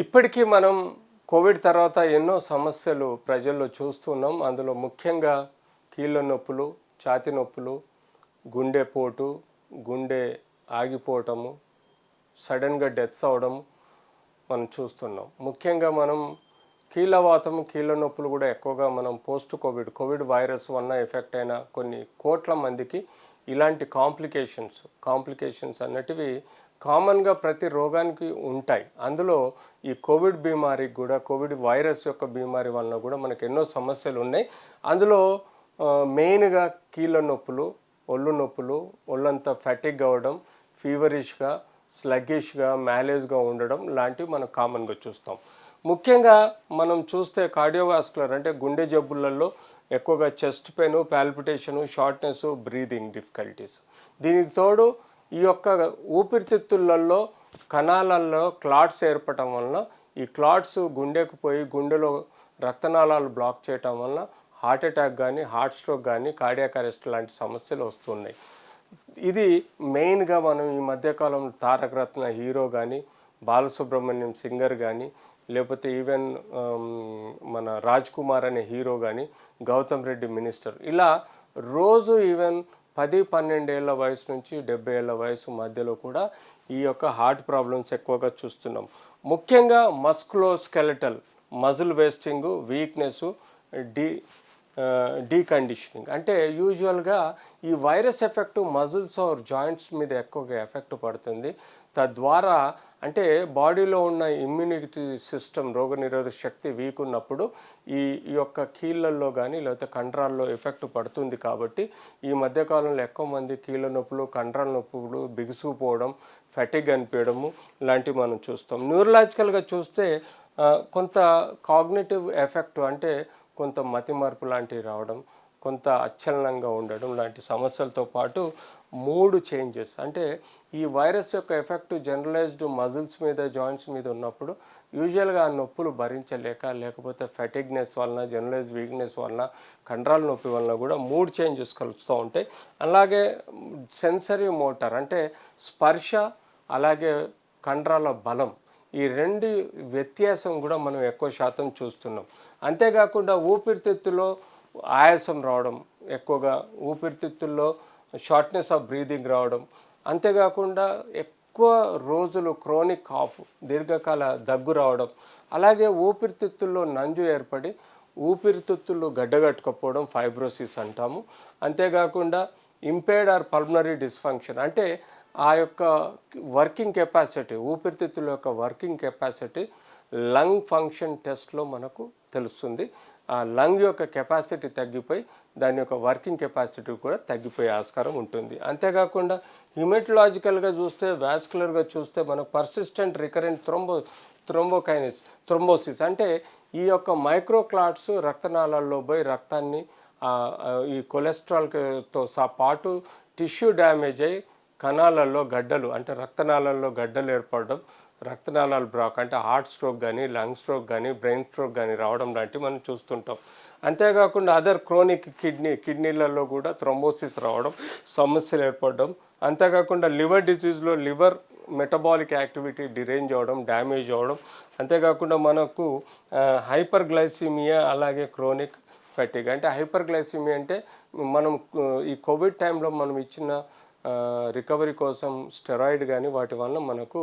ఇప్పటికీ మనం కోవిడ్ తర్వాత ఎన్నో సమస్యలు ప్రజల్లో చూస్తున్నాం. అందులో ముఖ్యంగా కీళ్ళ నొప్పులు ఛాతి నొప్పులు గుండెపోటు గుండె ఆగిపోవటము సడన్గా డెత్స్ అవడం మనం చూస్తున్నాం. ముఖ్యంగా మనం కీళ్ళవాతం కీళ్ళ నొప్పులు కూడా ఎక్కువగా మనం పోస్ట్ కోవిడ్ కోవిడ్ వైరస్ వలన ఎఫెక్ట్ అయిన కొన్ని కోట్ల మందికి ఇలాంటి కాంప్లికేషన్స్ కాంప్లికేషన్స్ అన్నటివి కామన్గా ప్రతి రోగానికి ఉంటాయి. అందులో ఈ కోవిడ్ బీమారికి కూడా కోవిడ్ వైరస్ యొక్క బీమారి వలన కూడా మనకు ఎన్నో సమస్యలు ఉన్నాయి. అందులో మెయిన్గా కీళ్ళ నొప్పులు ఒళ్ళు నొప్పులు ఒళ్ళంతా ఫ్యాటిక్ అవ్వడం ఫీవరిష్గా స్లగ్గిష్గా మ్యాలేజ్గా ఉండడం లాంటివి మనం కామన్గా చూస్తాం. ముఖ్యంగా మనం చూస్తే కార్డియోవాస్కులర్ అంటే గుండె జబ్బులలో ఎక్కువగా chest pain palpitation shortness breathing difficulties. దీనికి తోడు ఈ యొక్క ఊపిరితిత్తులలో కణాలలో క్లాట్స్ ఏర్పడటం వలన ఈ క్లాట్స్ గుండెకు పోయి గుండెలో రక్తనాళాలు బ్లాక్ చేయటం వలన హార్ట్ అటాక్ కానీ హార్ట్ స్ట్రోక్ కానీ కార్డియాక్ అరెస్ట్ లాంటి సమస్యలు వస్తున్నాయి. ఇది మెయిన్గా మనం ఈ మధ్యకాలంలో తారక రత్న హీరో కానీ బాలసుబ్రహ్మణ్యం సింగర్ కానీ లేకపోతే ఈవెన్ మన రాజ్ కుమార్ అనే హీరో కానీ గౌతమ్ రెడ్డి మినిస్టర్ ఇలా రోజు ఈవెన్ పది పన్నెండేళ్ళ వయసు నుంచి డెబ్బై ఏళ్ళ వయసు మధ్యలో కూడా ఈ యొక్క హార్ట్ ప్రాబ్లమ్స్ ఎక్కువగా చూస్తున్నాం. ముఖ్యంగా musculoskeletal muscle wasting weakness de deconditioning. అంటే యూజువల్గా ఈ virus effect muscles or joints మీద ఎక్కువగా ఎఫెక్ట్ పడుతుంది. తద్వారా అంటే బాడీలో ఉన్న ఇమ్యూనిటీ సిస్టమ్ రోగనిరోధక శక్తి వీక్ ఉన్నప్పుడు ఈ ఈ యొక్క కీళ్ళల్లో కానీ లేకపోతే కండరాల్లో ఎఫెక్ట్ పడుతుంది కాబట్టి ఈ మధ్యకాలంలో ఎక్కువ మంది కీళ్ళ నొప్పులు కండరాల నొప్పులు బిగుసుకుపోవడం ఫెటిగ్ అనిపించడము ఇలాంటివి మనం చూస్తాం. న్యూరలాజికల్గా చూస్తే కొంత కాగ్నేటివ్ ఎఫెక్ట్ అంటే కొంత మతి మార్పు లాంటివి రావడం కొంత అచ్చలనంగా ఉండడం లాంటి సమస్యలతో పాటు మూడు చేంజెస్. అంటే ఈ వైరస్ యొక్క ఎఫెక్ట్ జనరలైజ్డ్ మజిల్స్ మీద జాయింట్స్ మీద ఉన్నప్పుడు యూజువల్గా ఆ నొప్పులు భరించలేక లేకపోతే ఫెటిగ్నెస్ వలన జనరలైజ్ వీక్నెస్ వలన కండరాల నొప్పి వలన కూడా మూడు చేంజెస్ కలుస్తూ ఉంటాయి. అలాగే సెన్సరీ మోటార్ అంటే స్పర్శ అలాగే కండరాల బలం. ఈ రెండు వ్యత్యాసం కూడా మనం ఎక్కువ శాతం చూస్తున్నాం. అంతేకాకుండా ఊపిరితిత్తులో ఆయాసం రావడం ఎక్కువగా. ఊపిరితిత్తుల్లో షార్ట్నెస్ ఆఫ్ బ్రీదింగ్ రావడం. అంతేకాకుండా ఎక్కువ రోజులు క్రోనిక్ కాఫ్ దీర్ఘకాల దగ్గు రావడం. అలాగే ఊపిరితిత్తుల్లో నంజు ఏర్పడి ఊపిరితిత్తులు గడ్డగట్టుకపోవడం ఫైబ్రోసిస్ అంటాము. అంతేకాకుండా ఇంపేర్డ్ ఆర్ పల్మనరీ డిస్ఫంక్షన్ అంటే ఆ యొక్క వర్కింగ్ కెపాసిటీ ఊపిరితిత్తుల యొక్క వర్కింగ్ కెపాసిటీ లంగ్ ఫంక్షన్ టెస్ట్లో మనకు తెలుస్తుంది. ఆ లంగ్ యొక్క కెపాసిటీ తగ్గిపోయి దాని యొక్క వర్కింగ్ కెపాసిటీ కూడా తగ్గిపోయే ఆస్కారం ఉంటుంది. అంతేకాకుండా హిమెటలాజికల్గా చూస్తే వాస్కులర్గా చూస్తే మనకు persistent recurrent thrombo thrombokinase thrombosis అంటే ఈ యొక్క మైక్రోక్లాట్స్ రక్తనాళాల్లో పోయి రక్తాన్ని ఈ కొలెస్ట్రాల్తో సా పాటు టిష్యూ డ్యామేజ్ అయ్యి కణాలలో గడ్డలు అంటే రక్తనాళాల్లో గడ్డలు ఏర్పడడం రక్తనాళాలు బ్లాక్ అంటే హార్ట్ స్ట్రోక్ కానీ లంగ్ స్ట్రోక్ కానీ బ్రెయిన్ స్ట్రోక్ కానీ రావడం లాంటివి మనం చూస్తుంటాం. అంతేకాకుండా అదర్ క్రోనిక్ కిడ్నీ కిడ్నీలలో కూడా థ్రోంబోసిస్ రావడం సమస్యలు ఏర్పడడం అంతేకాకుండా లివర్ డిసీజ్లో లివర్ మెటబాలిక్ యాక్టివిటీ డిరేంజ్ అవ్వడం డ్యామేజ్ అవ్వడం అంతేకాకుండా మనకు హైపర్ గ్లైసిమియా అలాగే క్రోనిక్ ఫెటిక్ అంటే హైపర్ గ్లైసిమియా అంటే మనం ఈ కోవిడ్ టైంలో మనం ఇచ్చిన రికవరీ కోసం స్టెరాయిడ్ కానీ వాటి వల్ల మనకు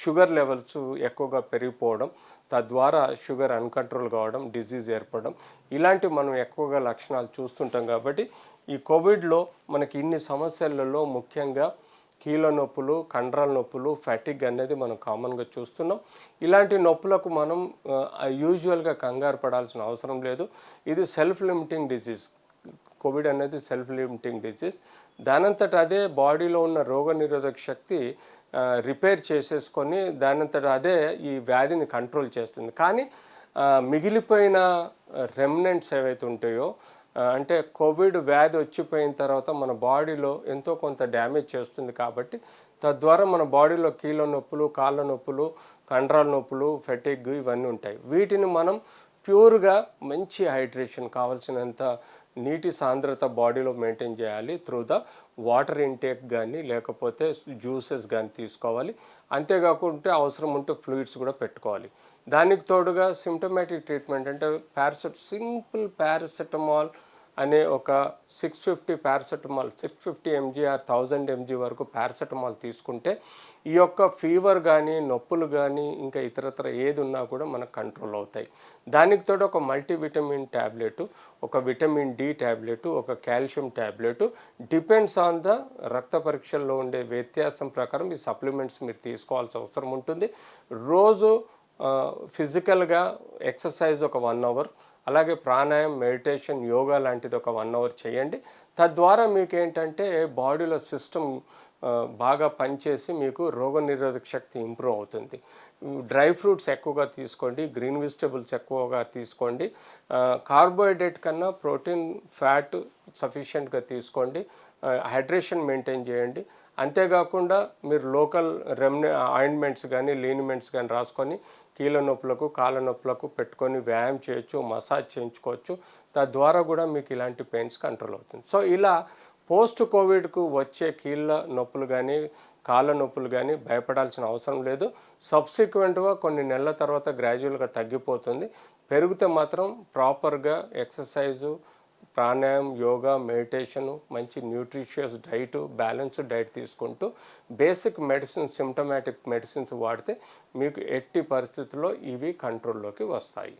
షుగర్ లెవెల్స్ ఎక్కువగా పెరిగిపోవడం తద్వారా షుగర్ అన్కంట్రోల్ కావడం డిజీజ్ ఏర్పడడం ఇలాంటి మనం ఎక్కువగా లక్షణాలు చూస్తుంటాం కాబట్టి ఈ కోవిడ్లో మనకి ఇన్ని సమస్యలలో ముఖ్యంగా కీళ్ళ నొప్పులు కండరాల నొప్పులు ఫ్యాటిక్ అనేది మనం కామన్గా చూస్తున్నాం. ఇలాంటి నొప్పులకు మనం యూజువల్గా కంగారు పడాల్సిన అవసరం లేదు. ఇది సెల్ఫ్ లిమిటింగ్ డిసీజ్ కోవిడ్ అనేది సెల్ఫ్ లిమిటింగ్ డిసీజ్ దానంతట అదే బాడీలో ఉన్న రోగ నిరోధక శక్తి రిపేర్ చేసేసుకొని దానంతట అదే ఈ వ్యాధిని కంట్రోల్ చేస్తుంది. కానీ మిగిలిపోయిన రెమినెంట్స్ ఏవైతే ఉంటాయో అంటే కోవిడ్ వ్యాధి వచ్చిపోయిన తర్వాత మన బాడీలో ఎంతో కొంత డ్యామేజ్ చేస్తుంది కాబట్టి తద్వారా మన బాడీలో కీళ్ళ నొప్పులు కాళ్ళ నొప్పులు కండరాల నొప్పులు ఫెటిగ్ ఇవన్నీ ఉంటాయి. వీటిని మనం ప్యూర్గా మంచి హైడ్రేషన్ కావాల్సినంత నీటి సాంద్రత బాడీలో మెయింటైన్ చేయాలి త్రూ ద వాటర్ ఇంటేక్ కానీ లేకపోతే జ్యూసెస్ కానీ తీసుకోవాలి. అంతేకాకుంటే అవసరం ఉంటే ఫ్లూయిడ్స్ కూడా పెట్టుకోవాలి. దానికి తోడుగా సిమ్టమాటిక్ ట్రీట్మెంట్ అంటే పారాసెట్ సింపుల్ పారాసెటమాల్ అనే ఒక six fifty paracetamol six fifty MG or thousand MG వరకు పారాసెటమాల్ తీసుకుంటే ఈ యొక్క ఫీవర్ కానీ నొప్పులు కానీ ఇంకా ఇతరత్ర ఏది ఉన్నా కూడా మనకు కంట్రోల్ అవుతాయి. దానికి తోడు ఒక మల్టీవిటమిన్ ట్యాబ్లెట్ ఒక విటమిన్ డి ట్యాబ్లెట్ ఒక calcium tablet depends on the రక్త పరీక్షల్లో ఉండే వ్యత్యాసం ప్రకారం ఈ సప్లిమెంట్స్ మీరు తీసుకోవాల్సిన అవసరం ఉంటుంది. రోజు ఫిజికల్గా ఎక్సర్సైజ్ ఒక వన్ అవర్ అలాగే ప్రాణాయామం మెడిటేషన్ యోగా లాంటిది ఒక వన్ అవర్ చేయండి. తద్వారా మీకు ఏంటంటే బాడీలో సిస్టమ్ బాగా పనిచేసి మీకు రోగనిరోధక శక్తి ఇంప్రూవ్ అవుతుంది. డ్రై ఫ్రూట్స్ ఎక్కువగా తీసుకోండి గ్రీన్ వెజిటబుల్స్ ఎక్కువగా తీసుకోండి. కార్బోహైడ్రేట్ కన్నా ప్రోటీన్ ఫ్యాట్ సఫిషియెంట్గా తీసుకోండి. హైడ్రేషన్ మెయింటైన్ చేయండి. అంతేకాకుండా మీరు లోకల్ రెమ్ని ఆయింట్మెంట్స్ కానీ లీనిమెంట్స్ కానీ రాసుకొని కీళ్ళ నొప్పులకు కాళ్ళ నొప్పులకు పెట్టుకొని వ్యాయామం చేయొచ్చు మసాజ్ చేయించుకోవచ్చు. తద్వారా కూడా మీకు ఇలాంటి పెయిన్స్ కంట్రోల్ అవుతుంది. సో ఇలా పోస్ట్ కోవిడ్కు వచ్చే కీళ్ళ నొప్పులు కానీ కాళ్ళ నొప్పులు కానీ భయపడాల్సిన అవసరం లేదు. సబ్సిక్వెంట్గా కొన్ని నెలల తర్వాత గ్రాడ్యువల్గా తగ్గిపోతుంది. పెరిగితే మాత్రం ప్రాపర్గా ఎక్సర్సైజు ప్రాణాయామం యోగా మెడిటేషను మంచి న్యూట్రిషియస్ డైట్ బ్యాలెన్స్డ్ డైట్ తీసుకుంటూ బేసిక్ మెడిసిన్స్ సిమ్టమాటిక్ మెడిసిన్స్ వాడితే మీకు ఎట్టి పరిస్థితుల్లో ఇవి కంట్రోల్లోకి వస్తాయి.